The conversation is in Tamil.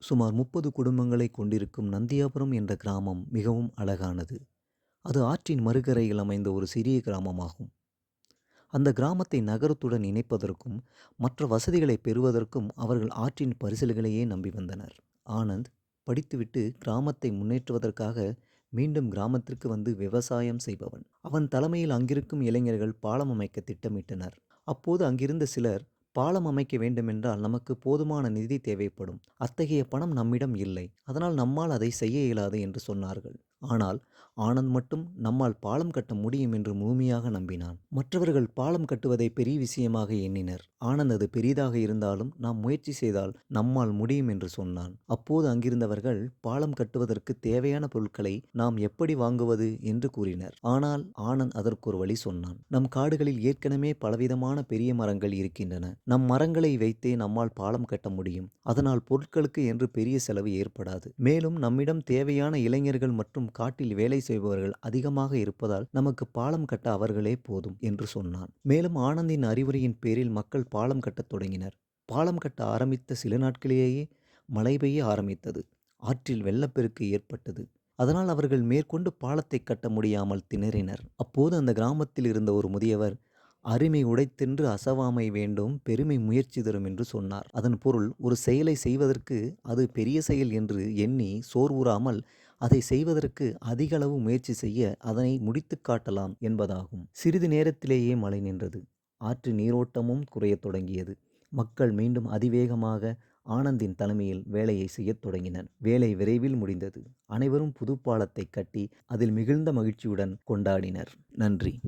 சுமார் முப்பது குடும்பங்களை கொண்டிருக்கும் நந்தியாபுரம் என்ற கிராமம் மிகவும் அழகானது. அது ஆற்றின் மறுகரையில் அமைந்த ஒரு சிறிய கிராமமாகும். அந்த கிராமத்தை நகரத்துடன் இணைப்பதற்கும் மற்ற வசதிகளை பெறுவதற்கும் அவர்கள் ஆற்றின் பரிசல்களையே நம்பி வந்தனர். ஆனந்த் படித்துவிட்டு கிராமத்தை முன்னேற்றுவதற்காக மீண்டும் கிராமத்திற்கு வந்து விவசாயம் செய்பவன். அவன் தலைமையில் அங்கிருக்கும் இளைஞர்கள் பாலம் அமைக்க திட்டமிட்டனர். அப்போது அங்கிருந்த சிலர் பாலம் அமைக்க வேண்டுமென்றால் நமக்கு போதுமான நிதி தேவைப்படும். அத்தகைய பணம் நம்மிடம் இல்லை. அதனால் நம்மால் அதை செய்ய இயலாது என்று சொன்னார்கள். ஆனால் ஆனந்த் மட்டும் நம்மால் பாலம் கட்ட முடியும் என்று முழுமையாக நம்பினான். மற்றவர்கள் பாலம் கட்டுவதை பெரிய விஷயமாக எண்ணினர். ஆனந்த் அது பெரிதாக இருந்தாலும் நாம் முயற்சி செய்தால் நம்மால் முடியும் என்று சொன்னான். அப்போது அங்கிருந்தவர்கள் பாலம் கட்டுவதற்கு தேவையான பொருட்களை நாம் எப்படி வாங்குவது என்று கூறினர். ஆனால் ஆனந்த் அதற்கு ஒரு வழி சொன்னான். நம் காடுகளில் ஏற்கனவே பலவிதமான பெரிய மரங்கள் இருக்கின்றன. நம் மரங்களை வைத்தே நம்மால் பாலம் கட்ட முடியும். அதனால் பொருட்களுக்கு என்று பெரிய செலவு ஏற்படாது. மேலும் நம்மிடம் தேவையான இளைஞர்கள் மற்றும் காட்டில் வேலை செய்பவர்கள் அதிகமாக இருப்பதால் நமக்கு பாலம் கட்ட அவர்களே போதும் என்று சொன்னான். மேலும் ஆனந்தின் அறிவுரையின் பேரில் மக்கள் பாலம் கட்டத் தொடங்கினர். பாலம் கட்ட ஆரம்பித்த சில நாட்களிலேயே மழை பெய்ய ஆரம்பித்தது. ஆற்றில் வெள்ளப்பெருக்கு ஏற்பட்டது. அதனால் அவர்கள் மேற்கொண்டு பாலத்தை கட்ட முடியாமல் திணறினர். அப்போது அந்த கிராமத்தில் இருந்த ஒரு முதியவர் அருமை உடைத்தென்று அசவாமை வேண்டும் பெருமை முயற்சி தரும் என்று சொன்னார். அதன் பொருள் ஒரு செயலை செய்வதற்கு அது பெரிய செயல் என்று எண்ணி சோர்வுறாமல் அதை செய்வதற்கு அதிக அளவு முயற்சி செய்ய அதனை முடித்து காட்டலாம் என்பதாகும். சிறிது நேரத்திலேயே மழை நின்றது. ஆற்று நீரோட்டமும் குறையத் தொடங்கியது. மக்கள் மீண்டும் அதிவேகமாக ஆனந்தின் தலைமையில் வேலையை செய்யத் தொடங்கினர். வேலை விரைவில் முடிந்தது. அனைவரும் புது பாலத்தை கட்டி அதில் மிகுந்த மகிழ்ச்சியுடன் கொண்டாடினர். நன்றி.